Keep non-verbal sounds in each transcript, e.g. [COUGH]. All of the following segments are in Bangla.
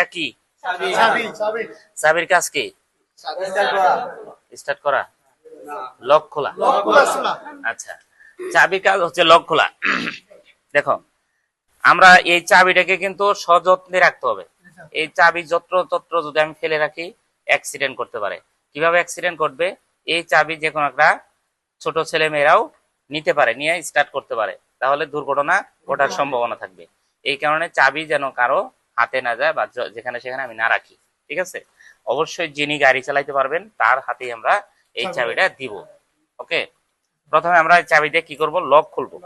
এটা কি? চাবি চাবি চাবির কাজ কি? স্টার্ট করা। লক খোলা। আচ্ছা। চাবির কাজ হচ্ছে লক খোলা। দেখো আমরা এই চাবিটাকে কিন্তু সযত্নে রাখতে হবে। এই চাবি যত্র তত্র যদি আমি ফেলে রাখি অ্যাক্সিডেন্ট করতে পারে। কীভাবে অ্যাক্সিডেন্ট করবে এই চাবি যে কোনো একটা ছোট ছেলে মেয়েরাও নিতে পারে নিয়ে স্টার্ট করতে পারে। তাহলে দুর্ঘটনা ঘটার সম্ভাবনা থাকবে। এই কারণে চাবি যেন কারও হাতে না যায় বা যেখানে সেখানে আমি না রাখি ঠিক আছে? অবশ্যই যিনি গাড়ি চালাইতে পারবেন তার হাতেই আমরা এই চাবিটা দিব ওকে? প্রথমে আমরা এই চাবি দিয়ে কি করব? লক খুলবো।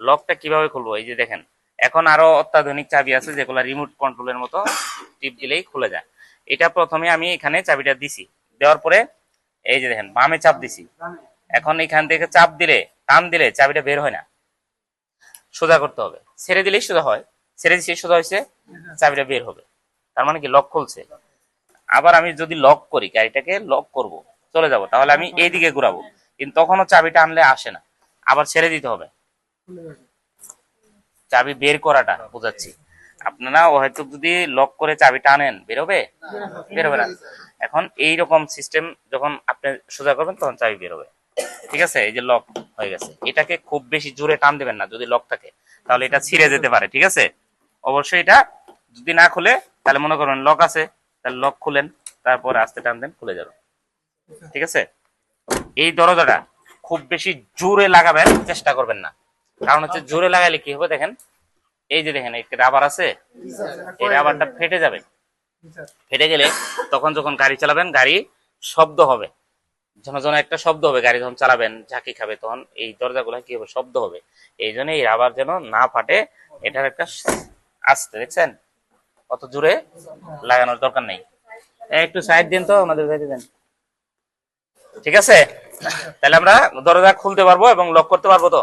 লকটা কীভাবে খুলবো? এই যে দেখেন এখন আরও অত্যাধুনিক চাবি আছে যেগুলো রিমোট কন্ট্রোলের মতো টিপ দিলেই খুলে যায়। এটা প্রথমে আমি এখানে চাবিটা দিছি দেওয়ার পরে এই যে দেখেন বামে চাপ দিছি। এখন এখান থেকে চাপ দিলে টান দিলে চাবিটা বের হয় না। সোজা করতে হবে। ছেড়ে দিলেই সোজা হয়। ছেড়ে দিছি সোজা হয়েছে চাবিটা বের হবে। তার মানে কি লক খুলছে। আবার আমি যদি লক করি গাড়িটাকে লক করব চলে যাব তাহলে আমি এইদিকে ঘুরাবো। কিন্তু তখনও চাবিটা আনলে আসে না। আবার ছেড়ে দিতে হবে। চাবি বের করাটা বোঝাচ্ছি। আপনারা হয়তো যদি লক করে চাবি টানেন বেরোবে বেরোবে না। এখন এই রকম সিস্টেম যখন আপনি সোজা করবেন তখন চাবি বেরোবে ঠিক আছে? এই যে লক হয়ে গেছে। এটাকে খুব বেশি জোরে টান দেবেন না যদি লক থাকে। তাহলে এটা ছিঁড়ে যেতে পারে। ঠিক আছে? অবশ্যই এটা যদি না খুলে তাহলে মনে করুন লক আছে তাহলে লক খুলেন তারপর আস্তে টান দেন খুলে যাবে। ঠিক আছে? এই দরজাটা খুব বেশি জোরে লাগাবেন চেষ্টা করবেন না। কারণ হচ্ছে জোরে লাগালে কি হবে দেখেন? এই যে দেখেন এই রাবার আছে এই রাবারটা ফেটে যাবে। ফেটে গেলে তখন যখন গাড়ি চালাবেন গাড়ি শব্দ হবে। যেন যেন একটা শব্দ হবে গাড়ি যখন চালাবেন ঝাঁকি খাবে তখন এই দরজাগুলো কি হবে? শব্দ হবে। এই জন্য এই রাবার যেন না ফাটে এটার একটা আসতে দেখছেন? অত জোরে লাগানোর দরকার নেই। একটু সাইড দিন তো, আমাদের সাইডে দেন। ঠিক আছে? তাহলে আমরা দরজা খুলতে পারব এবং লক করতে পারব তো?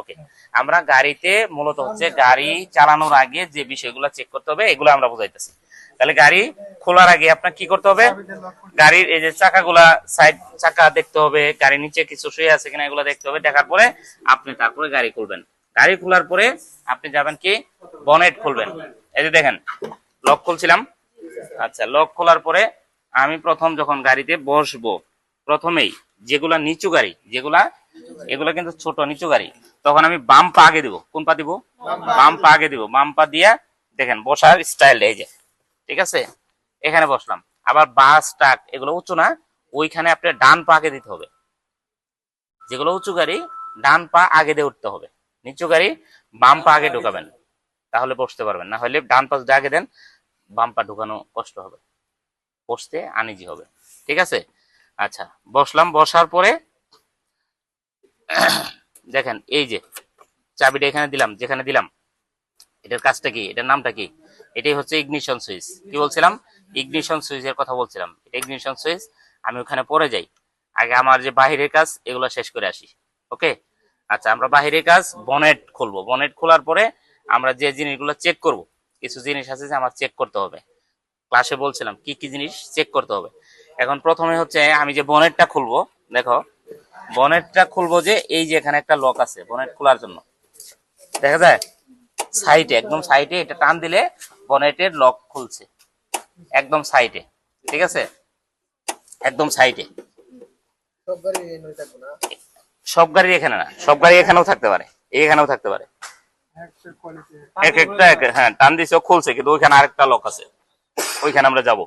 ওকে আমরা গাড়িতে মূলত হচ্ছে গাড়ি চালানোর আগে যে বিষয়গুলো চেক করতে হবে, এগুলো আমরা বুঝাইতেছি। তাহলে গাড়ি খোলার আগে আপনার কি করতে হবে? গাড়ির এই যে চাকাগুলা সাইড চাকা দেখতে হবে, গাড়ির নিচে কিছু শুয়ে আছে কিনা এগুলো দেখতে হবে। দেখার পরে আপনি তারপরে গাড়ি খুলবেন। গাড়ি খোলার পরে আপনি যাবেন কি? বনেট খুলবেন। এই যে দেখেন লক খুলছিলাম। আচ্ছা লক খোলার পরে আমি প্রথম যখন গাড়িতে বসবো, প্রথমেই যেগুলা নিচু গাড়ি, যেগুলা, এগুলা কিন্তু ছোট, নিচু গাড়ি, তখন আমি বাম পা আগে দিব। কোন পা দিব? বাম পা আগে দিব। বাম পা দিয়ে দেখেন, বসার স্টাইল এই যে। ঠিক আছে? এখানে বসলাম। আবার বাস, ট্রাক, এগুলো উঁচু না, ওইখানে আপনার ডান পা আগে দিতে হবে। যেগুলো উঁচু গাড়ি, ডান পা আগে দিয়ে উঠতে হবে। নিচু গাড়ি বাম পা আগে ঢুকাবেন। তাহলে বসতে পারবেন। না হলে ডান পা যদি আগে দেন, বাম পা ঢুকানো কষ্ট হবে। বসতে আনিজি হবে। ঠিক আছে? আচ্ছা বসলাম। বসার পরে [CLEARS THROAT] দেখেন, এই যে চাবিটা এখানে দিলাম, যেখানে দিলাম, এটার কাজটা কি? এটার নামটা কি? এটাই হচ্ছে ইগনিশন সুইচ। কি বলছিলাম? ইগনিশন সুইচের কথা বলছিলাম। এটা ইগনিশন সুইচ, আমি ওখানে পরে যাই। আগে আমার যে বাহিরের কাজ, এগুলো শেষ করে আসি। ওকে? আচ্ছা আমরা বাহিরের কাজ, বনেট খুলবো। বনেট খোলার পরে আমরা যে জিনিসগুলো চেক করব কিছু জিনিস আছে যে আমার চেক করতে হবে। ক্লাসে বলছিলাম কি কি জিনিস চেক করতে হবে? এখন প্রথমে হচ্ছে আমি যে বনেটটা খুলবো দেখো বনেটটা খুলবো যে এই যে এখানে একটা লক আছে বনেট খোলার জন্য। দেখা যায়? সাইডে একদম সাইডে এটা টান দিলে বনেটের লক খুলছে। একদম সাইডে ঠিক আছে? একদম সাইডে। সব গাড়ি এখানে না সব গাড়ি এখানেও থাকতে পারে এখানেও থাকতে পারে। এক একটা, এক- হ্যাঁ টান দিছে খুলছে, কিন্তু ওইখানে আরেকটা লক আছে। ওইখানে আমরা যাব।